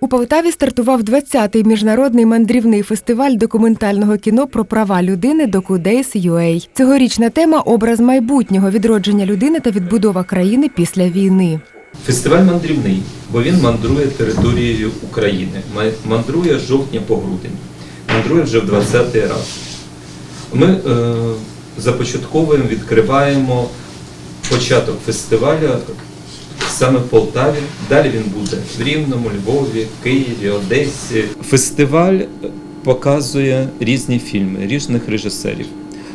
У Полтаві стартував 20-й міжнародний мандрівний фестиваль документального кіно про права людини DocuDays.ua. Цьогорічна тема образ майбутнього відродження людини та відбудова країни після війни. Фестиваль мандрівний, бо він мандрує територією України. Ма- Мандрує з жовтня по грудень. Мандрує вже в 20-й раз. Ми е, започатковуємо, відкриваємо початок фестивалю саме в Полтаві. Далі він буде в Рівному, Львові, Києві, Одесі. Фестиваль показує різні фільми різних режисерів.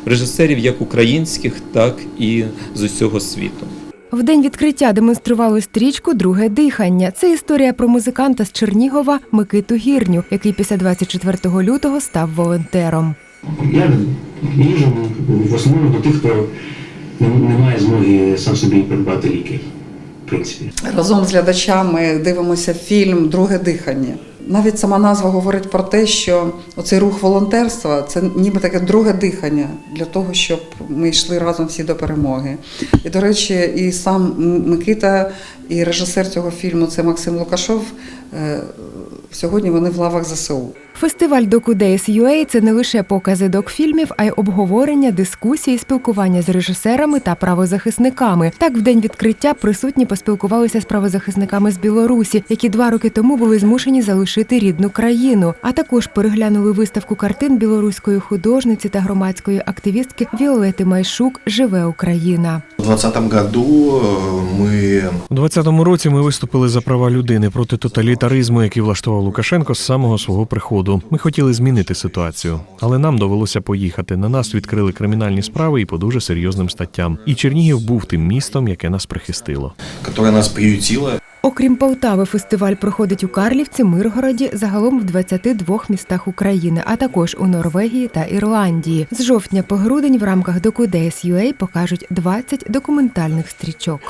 Режисерів як українських, так і з усього світу. В день відкриття демонстрували стрічку Друге дихання. Це історія про музиканта з Чернігова Микиту Гірню, який після 24 лютого став волонтером. Я їжу в основному до тих, хто не, не має змоги сам собі придбати ліки. Принципі. Разом з глядачами дивимося фільм Друге дихання. Навіть сама назва говорить про те, що оцей рух волонтерства це ніби таке друге дихання для того, щоб ми йшли разом всі до перемоги. І, до речі, і сам Микита, і режисер цього фільму це Максим Лукашов. е, Сьогодні вони в лавах ЗСУ. Фестиваль DocuDays.ua – це не лише покази докфільмів, а й обговорення, дискусії, спілкування з режисерами та правозахисниками. Так, в день відкриття присутні поспілкувалися з правозахисниками з Білорусі, які два роки тому були змушені залишити рідну країну. А також переглянули виставку картин білоруської художниці та громадської активістки Віолети Майшук Живе Україна. В 2020 году э, мы У 20-му році ми виступили за права людини проти тоталітаризму, який влаштував Лукашенко з самого свого приходу. Ми хотіли змінити ситуацію, але нам довелося поїхати. На нас відкрили кримінальні справи і по дуже серйозним статтям. І Чернігів був тим містом, яке нас прихистило. которая нас приютила, Окрім Полтави, фестиваль проходить у Карлівці, Миргороді, загалом в 22 містах України, а також у Норвегії та Ірландії. З жовтня по грудень в рамках DocuDays.ua покажуть 20 документальних стрічок.